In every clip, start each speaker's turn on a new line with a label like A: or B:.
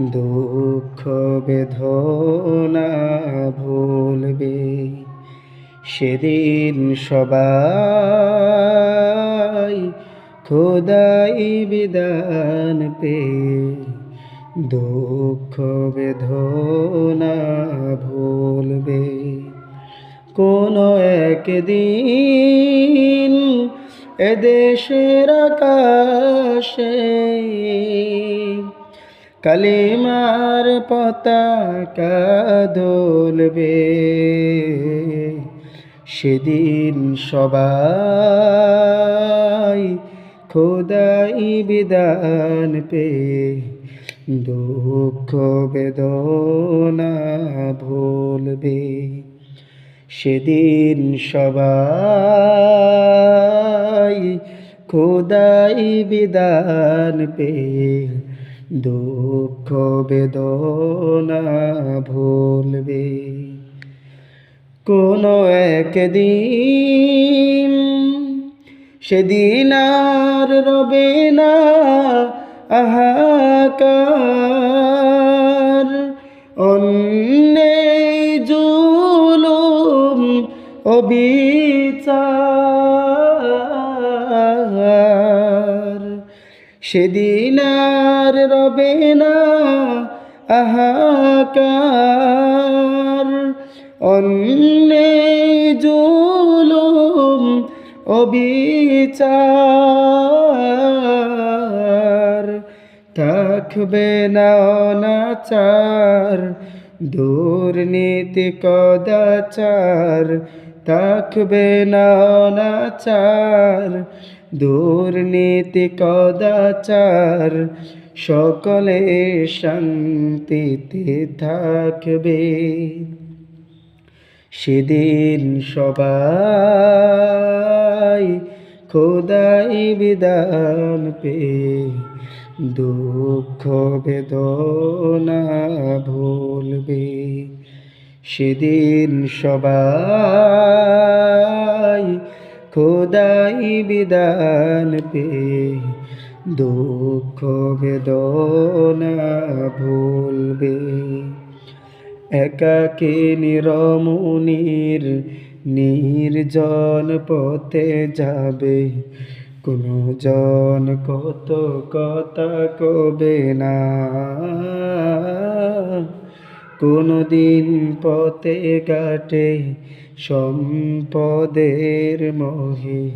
A: দুঃখ বেদনা ভুলবে। সেদিন সবাই খোদাই বিধান পেয়ে দুঃখ বেদনা ভুলবে। কোনো একদিন এদেশের আকাশে কালিমার পতাকা দোলবে সেদিন সবাই খোদাই বিধান পে দুঃখ বেদনা ভুলবে। সেদিন সবাই খোদাই বিধান পেয়ে দুঃখ বেদনা ভুলবে। কোনো একদিন সেদিন আর রবে না আহাকার। অন্যে জুলুম অবিচার সেদিন আর রবে না, আহাকার। অন্যে জুলুম, অবিচার। থাকবে না অনাচার, দুর্নীতি কদাচার। থাকবে না অনাচার দুর্নীতি কদাচার, সকলে শান্তিতে থাকবে। সেদিন সবাই খোদাই বিধান পে দুঃখ বেদনা ভুলবে। সেদিন সবাই খোদাই বিধান পে, দুঃখ বেদনা ভুলবে। একাকে নিরমুনির নির্জন পথে যাবে, কোনো জন কত কথা কবে না। কোনো দিন পথে ঘাটে সম্পদের মোহে,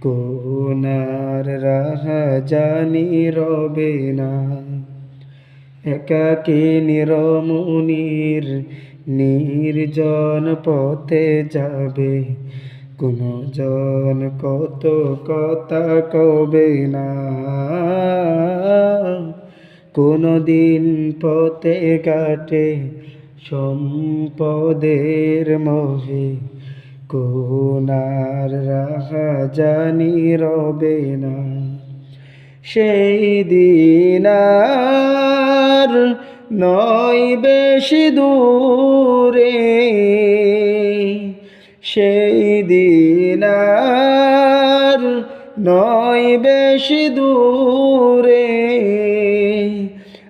A: কোনার রাহা জানি রবে না। একাকী নিরমুনির নির্জন পথে যাবে কোনো জন কত কথা কবে না। কোনো দিন পথে কাটে সম্পদের মোহে কোনার রাহা জানি রবে না। সেই দিনার নয় বেশি দূরে। সেই দিনার নয় বেশি দূরে।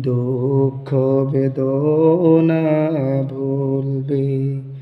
A: দুঃখ বেদনা ভুলবে।